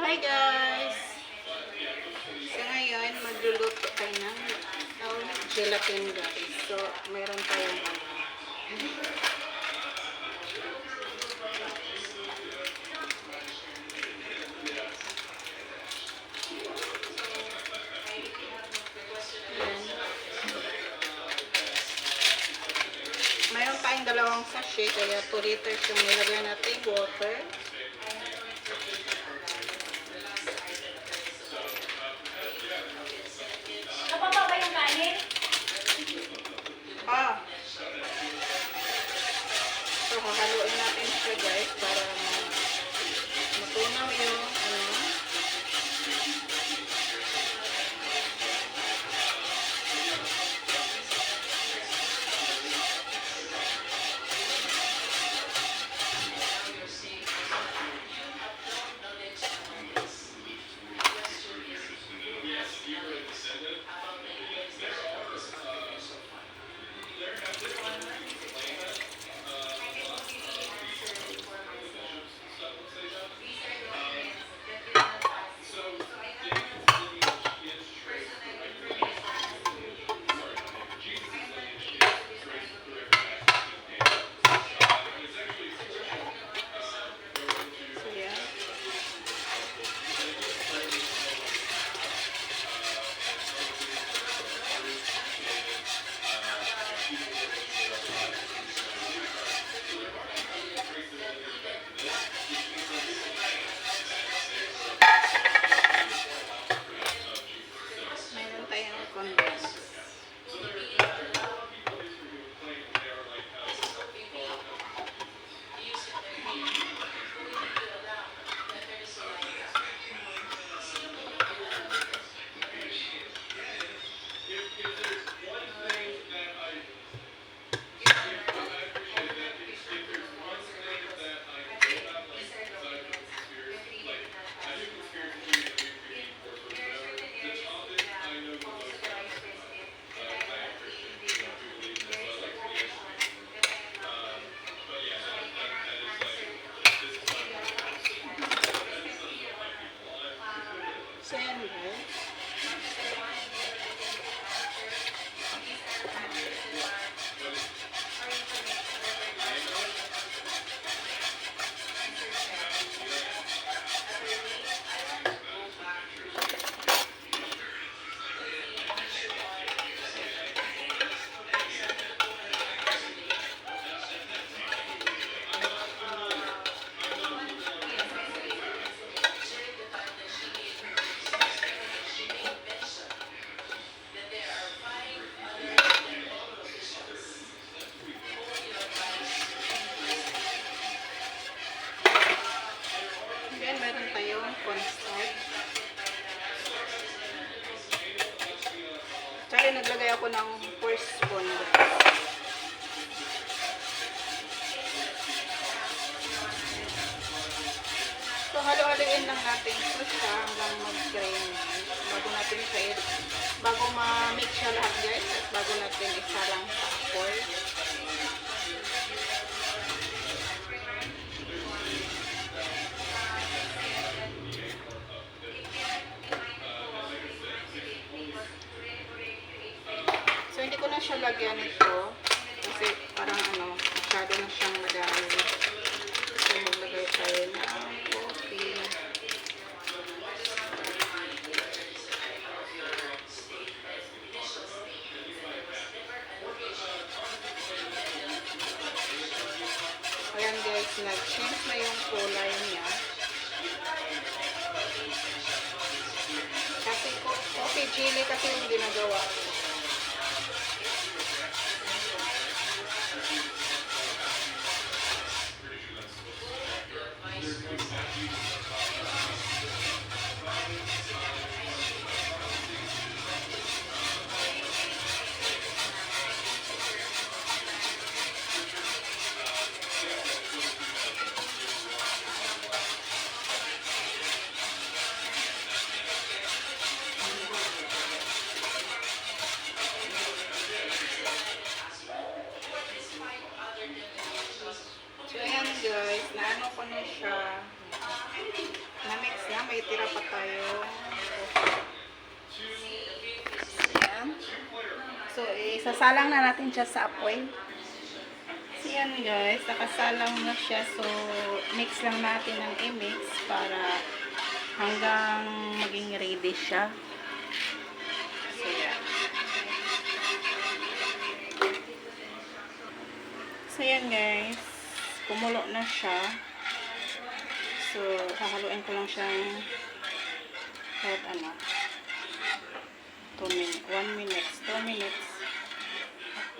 Hi guys! So ngayon, magluluto tayo ng oh, gelatin guys. So, mayroon tayong. Mayroon tayong dalawang sachet, kaya 2 liters yung nilagay natin water. Halo-haloin lang natin ito siya hanggang mag-grain. Bago natin siya i- bago ma-mix siya lahat guys, at bago natin isalang sa foil. So, hindi ko na siya lagyan ito. Kasi parang ano, masyado na siyang guys, nag-change na yung kulay niya. Kasi co- coffee chili kasi yung ginagawa ko. Tira pa tayo. Ayan. So, isasalang na natin siya sa apoy. So, yan guys, nakasalang na siya. So, mix lang natin ng i-mix para hanggang maging ready siya. So, yan. So, yan guys. Kumulo na siya. So, hahaluin ko lang siyang kahit ano. 2 minutes. 1 minutes. 2 minutes.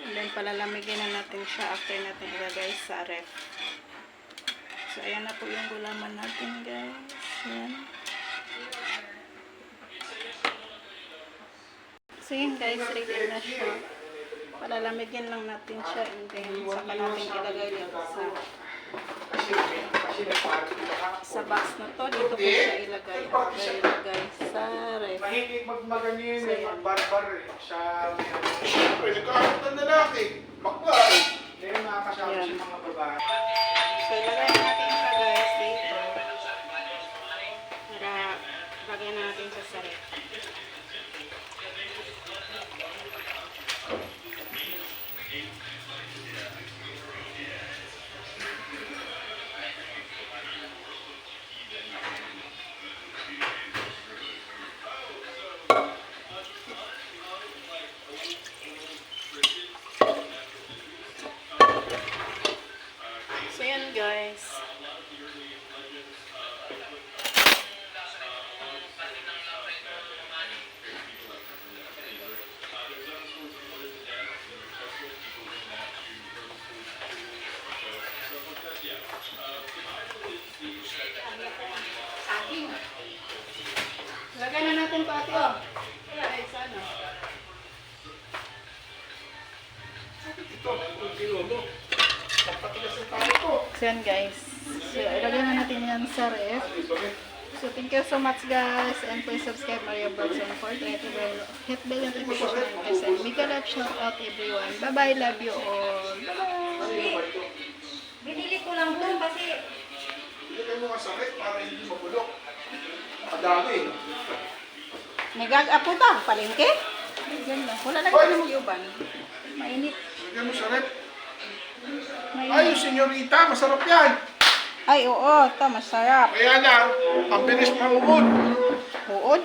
And then, palalamigin na natin siya after natin ilagay sa ref. So, ayan na po yung gulaman natin, guys. Ayan. So, yun, guys. Ready na siya. Palalamigin lang natin siya and then, saka natin ilagay dito sa sa box na to. Dito ko siya ilagay. Ilagay, ilagay sa ref. Mahilig So, eh, yan. magbarbar eh. Sa may ano. Siyempre, nagkahanap ng lalaki. Bakla eh. Kaya nakakasama sa mga babae. So, yan guys. So, ilagay na natin yan sa ref. So, thank you so much guys. And please subscribe Mario Vlogs and Portrait. Hit bell notification and and Mega love shout out everyone. Bye-bye. Love you all. Bye-bye. Binili ko lang doon kasi Hindi kayo mga sakit para hindi mabulok. Madami. Nagag-apo ta. Palengke? Diyan lang. Wala na kita ng yuban. Mainit. Lagyan mo sa rep. Ay, senyorita, masarap yan. Ay, oo. Ito, masarap. Kaya lang, ang bilis mangumod. Huod.